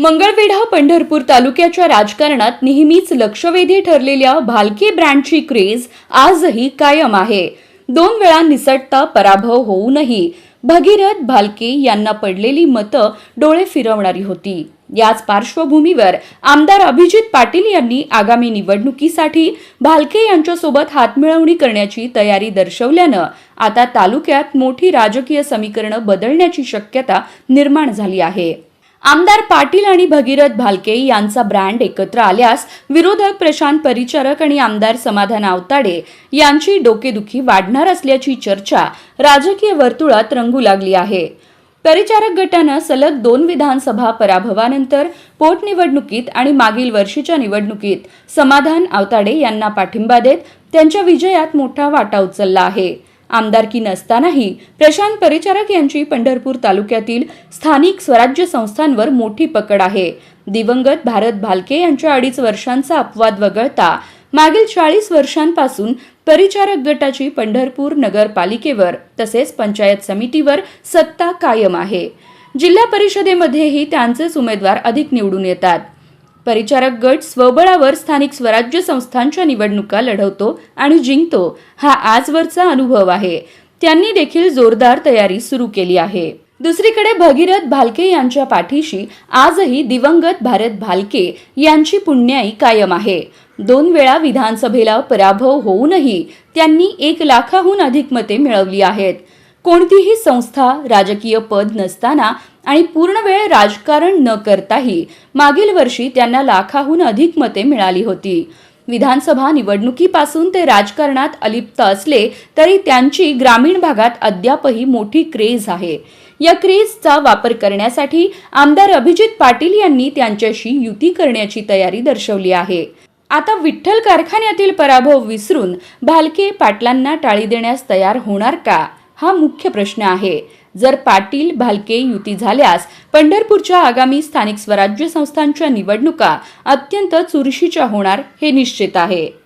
मंगळवेढा पंढरपूर तालुक्याच्या राजकारणात नेहमीच लक्षवेधी ठरलेल्या भालके ब्रँडची क्रेज आजही कायम आहे. दोन वेळा निसटता पराभव होऊनही भगीरथ भालके यांना पडलेली मतं डोळे फिरवणारी होती. याच पार्श्वभूमीवर आमदार अभिजित पाटील यांनी आगामी निवडणुकीसाठी भालके यांच्यासोबत हातमिळवणी करण्याची तयारी दर्शवल्यानं आता तालुक्यात मोठी राजकीय समीकरणं बदलण्याची शक्यता निर्माण झाली आहे. आमदार पाटील आणि भगीरथ भालके यांचा ब्रँड एकत्र आल्यास विरोधक प्रशांत परिचारक आणि आमदार समाधान आवताडे यांची डोकेदुखी वाढणार असल्याची चर्चा राजकीय वर्तुळात रंगू लागली आहे. परिचारक गटानं सलग दोन विधानसभा पराभवानंतर पोटनिवडणुकीत आणि मागील वर्षीच्या निवडणुकीत समाधान आवताडे यांना पाठिंबा देत त्यांच्या विजयात मोठा वाटा उचलला आहे. आमदारकी नसतानाही प्रशांत परिचारक यांची पंढरपूर तालुक्यातील स्थानिक स्वराज्य संस्थांवर मोठी पकड आहे. दिवंगत भारत भालके यांच्या अडीच वर्षांचा अपवाद वगळता मागील चाळीस वर्षांपासून परिचारक गटाची पंढरपूर नगरपालिकेवर तसेच पंचायत समितीवर सत्ता कायम आहे. जिल्हा परिषदेमध्येही त्यांचेच उमेदवार अधिक निवडून येतात. परिचारक गट स्वबळावर स्थानिक स्वराज्य संस्थांच्या निवडणुका लढवतो आणि जिंकतो हा आजवरचा अनुभव आहे. त्यांनी देखील जोरदार तयारी सुरू केली आहे. दुसरीकडे भगीरथ भालके यांच्या पाठीशी आजही दिवंगत भारत भालके यांची पुण्याई कायम आहे. दोन वेळा विधानसभेला पराभव होऊनही त्यांनी एक लाखाहून अधिक मते मिळवली आहेत. कोणतीही संस्था राजकीय पद नसताना आणि पूर्ण वेळ राजकारण न करताही मागील वर्षी त्यांना लाखाहून अधिक मते मिळाली होती. विधानसभा निवडणुकीपासून ते राजकारणात अलिप्त असले तरी त्यांची ग्रामीण भागात अद्यापही मोठी क्रेज आहे. या क्रेजचा वापर करण्यासाठी आमदार अभिजित पाटील यांनी त्यांच्याशी युती करण्याची तयारी दर्शवली आहे. आता विठ्ठल कारखान्यातील पराभव विसरून भालके पाटलांना टाळी देण्यास तयार होणार का? हा मुख्य प्रश्न आहे. जर पाटील भालके युती झाल्यास पंढरपूरच्या आगामी स्थानिक स्वराज्य संस्थांच्या निवडणुका अत्यंत चुरशीच्या होणार हे निश्चित आहे.